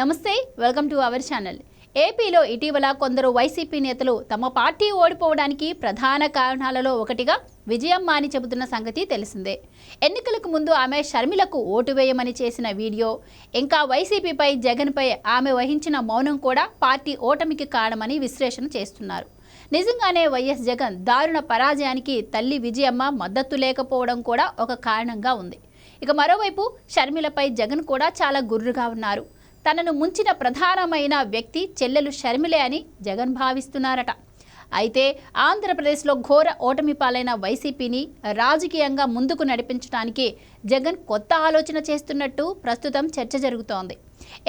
నమస్తే welcome to our channel. ఏపీలో ఇటీవల కొందరు వైసీపీ నేతలు తమ పార్టీ ఓడిపోవడానికి ప్రధాన కారణాలలో ఒకటిగా విజయమ్మ అని చెబుతున్న సంగతి తెలిసిందే. ఎన్నికలకు ముందు ఆమె షర్మిలకు ఓటు వేయమని చేసిన వీడియో ఇంకా వైసీపీపై జగన్పై ఆమె వహించిన మౌనం కూడా పార్టీ ఓటమికి కారణమని విశ్లేషణ చేస్తున్నారు. నిజంగానే వైఎస్ జగన్ దారుణ పరాజయానికి తల్లి విజయమ్మ మద్దతు లేకపోవడం కూడా ఒక కారణంగా ఉంది. ఇక మరోవైపు షర్మిలపై జగన్ కూడా చాలా గుర్రుగా ఉన్నారు. తనను ముంచిన ప్రధానమైన వ్యక్తి చెల్లెలు షర్మిలే అని జగన్ భావిస్తున్నారట. అయితే ఆంధ్రప్రదేశ్లో ఘోర ఓటమి పాలైన వైసీపీని రాజకీయంగా ముందుకు నడిపించడానికి జగన్ కొత్త ఆలోచన చేస్తున్నట్టు ప్రస్తుతం చర్చ జరుగుతోంది.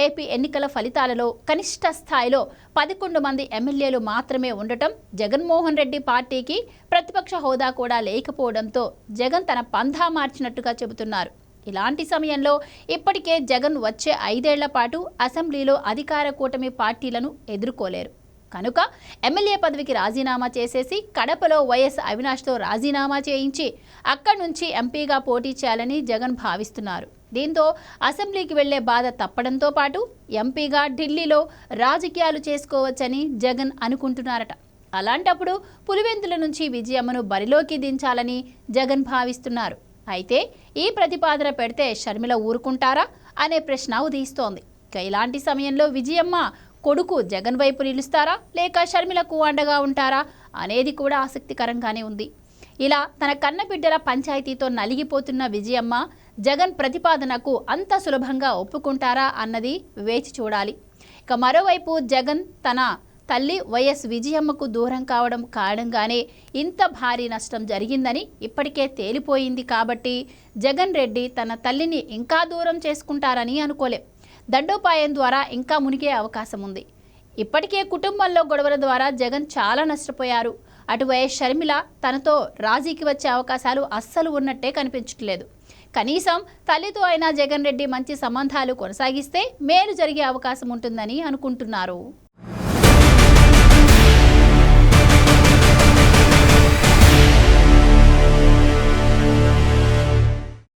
ఏపీ ఎన్నికల ఫలితాలలో కనిష్ట స్థాయిలో పదకొండు మంది ఎమ్మెల్యేలు మాత్రమే ఉండటం జగన్మోహన్ రెడ్డి పార్టీకి ప్రతిపక్ష హోదా కూడా లేకపోవడంతో జగన్ తన పంధా మార్చినట్టుగా చెబుతున్నారు. ఇలాంటి సమయంలో ఇప్పటికే జగన్ వచ్చే ఐదేళ్ళ పాటు అసెంబ్లీలో అధికార కూటమి పార్టీలను ఎదుర్కోలేరు. కనుక ఎమ్మెల్యే పదవికి రాజీనామా చేసేసి కడపలో వైఎస్ అవినాష్తో రాజీనామా చేయించి అక్కడి నుంచి ఎంపీగా పోటీ చేయాలని జగన్ భావిస్తున్నారు. దీంతో అసెంబ్లీకి వెళ్ళే బాధ తప్పడంతో పాటు ఎంపీగా ఢిల్లీలో రాజకీయాలు చేసుకోవచ్చని జగన్ అనుకుంటున్నారట. అలాంటప్పుడు పులివెందుల నుంచి విజయమ్మను బరిలోకి దించాలని జగన్ భావిస్తున్నారు. అయితే ఈ ప్రతిపాదన పెడితే షర్మిల ఊరుకుంటారా అనే ప్రశ్న ఉదయిస్తోంది. ఇక ఇలాంటి సమయంలో విజయమ్మ కొడుకు జగన్ వైపు నిలుస్తారా? లేక షర్మిలకు అండగా ఉంటారా? అనేది కూడా ఆసక్తికరంగానే ఉంది. ఇలా తన కన్న బిడ్డల పంచాయతీతో నలిగిపోతున్న విజయమ్మ జగన్ ప్రతిపాదనకు అంత సులభంగా ఒప్పుకుంటారా అన్నది వేచి చూడాలి. ఇక మరోవైపు జగన్ తన తల్లి వైఎస్ విజయమ్మకు దూరం కావడం కారణంగానే ఇంత భారీ నష్టం జరిగిందని ఇప్పటికే తేలిపోయింది కాబట్టి జగన్ రెడ్డి తన తల్లిని ఇంకా దూరం చేసుకుంటారని అనుకోలేం. దండోపాయం ద్వారా ఇంకా మునిగే అవకాశం ఉంది. ఇప్పటికే కుటుంబంలో గొడవల ద్వారా జగన్ చాలా నష్టపోయారు. అటు వైఎస్ షర్మిల తనతో రాజీకి వచ్చే అవకాశాలు అస్సలు ఉన్నట్టే కనిపించట్లేదు. కనీసం తల్లితో అయినా జగన్ రెడ్డి మంచి సంబంధాలు కొనసాగిస్తే మేలు జరిగే అవకాశం ఉంటుందని అనుకుంటున్నారు.